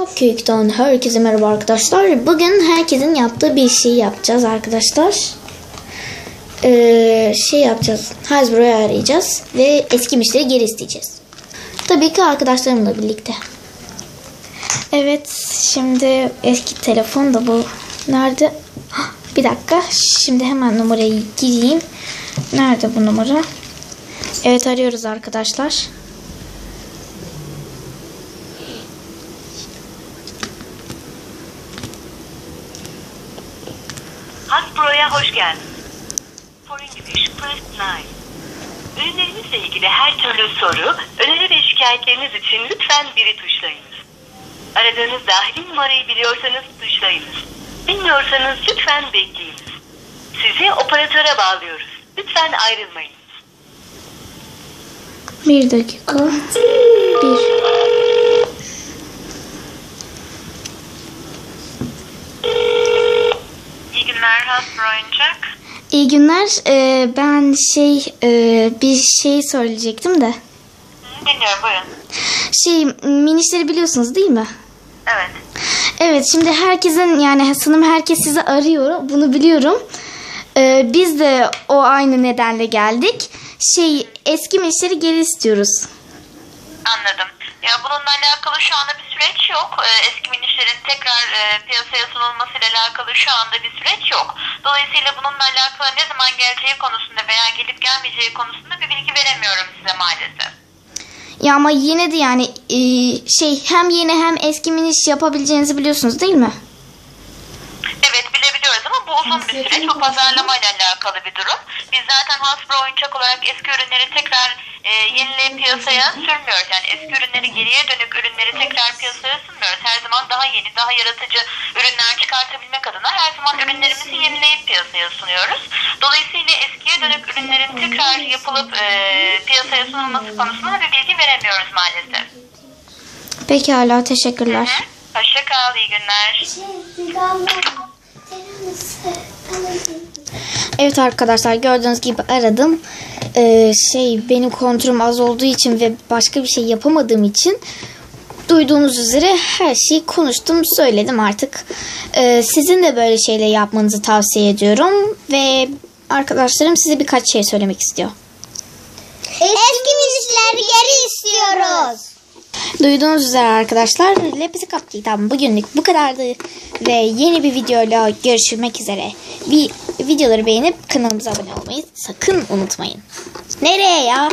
Cupcake'den herkese merhaba arkadaşlar. Bugün herkesin yaptığı bir şey yapacağız arkadaşlar. Ee, şey yapacağız. Hasbro'yu arayacağız ve eski müşteri geri isteyeceğiz. Tabii ki arkadaşlarımla birlikte. Evet, şimdi eski telefon da bu. Nerede? Bir dakika. Şimdi hemen numarayı gireyim. Nerede bu numara? Evet arıyoruz arkadaşlar. Hasbro'ya hoş geldin. For English, press 9. Ürünlerimizle ilgili her türlü soru, öneri ve şikayetleriniz için lütfen biri tuşlayınız. Aradığınız dahili numarayı biliyorsanız tuşlayınız. Bilmiyorsanız lütfen bekleyiniz. Sizi operatöre bağlıyoruz. Lütfen ayrılmayınız. Bir dakika. Bir. İyi günler Hasbro Oyuncak. İyi günler. Ee, ben şey e, bir şey söyleyecektim de. Dinliyorum buyurun. Şey minişleri biliyorsunuz değil mi? Evet. Evet şimdi herkesin yani sanırım herkes sizi arıyor. Bunu biliyorum. Ee, biz de o aynı nedenle geldik. Şey eski minişleri geri istiyoruz. Anladım. Ya bununla alakalı şu anda bir süreç yok. Ee, eski minişlerin tekrar e, piyasaya sunulmasıyla alakalı şu anda bir süreç yok. Dolayısıyla bununla alakalı ne zaman geleceği konusunda veya gelip gelmeyeceği konusunda bir bilgi veremiyorum size maalesef. Ya ama yine de yani e, şey hem yeni hem eski miniş yapabileceğinizi biliyorsunuz değil mi? Evet bilebiliyoruz ama bu uzun bir süreç. Bu pazarlama ile alakalı bir durum. Biz zaten Hasbro oyuncak olarak eski ürünleri tekrar e, yenileyip piyasaya sürmüyoruz. Yani eski ürünleri geriye dönük ürünleri tekrar piyasaya sunmuyoruz. Her zaman daha yeni, daha yaratıcı ürünler çıkartabilmek adına her zaman ürünlerimizi yenileyip piyasaya sunuyoruz. Dolayısıyla eskiye dönük ürünlerin tekrar yapılıp e, piyasaya sunulması konusunda da bir bilgi veremiyoruz maalesef. Pekala teşekkürler. Hı? Hoşça kal, iyi günler. Evet arkadaşlar gördüğünüz gibi aradım. Ee, şey benim kontrolüm az olduğu için ve başka bir şey yapamadığım için duyduğunuz üzere her şeyi konuştum söyledim artık. Ee, sizin de böyle şeyler yapmanızı tavsiye ediyorum ve arkadaşlarım size birkaç şey söylemek istiyor. Eski minişleri geri istiyoruz. Duyduğunuz üzere arkadaşlar Lepisi Kapti'den bugünlük bu kadardı ve yeni bir videoyla görüşmek üzere. Bir videoları beğenip kanalımıza abone olmayı sakın unutmayın. Nereye ya?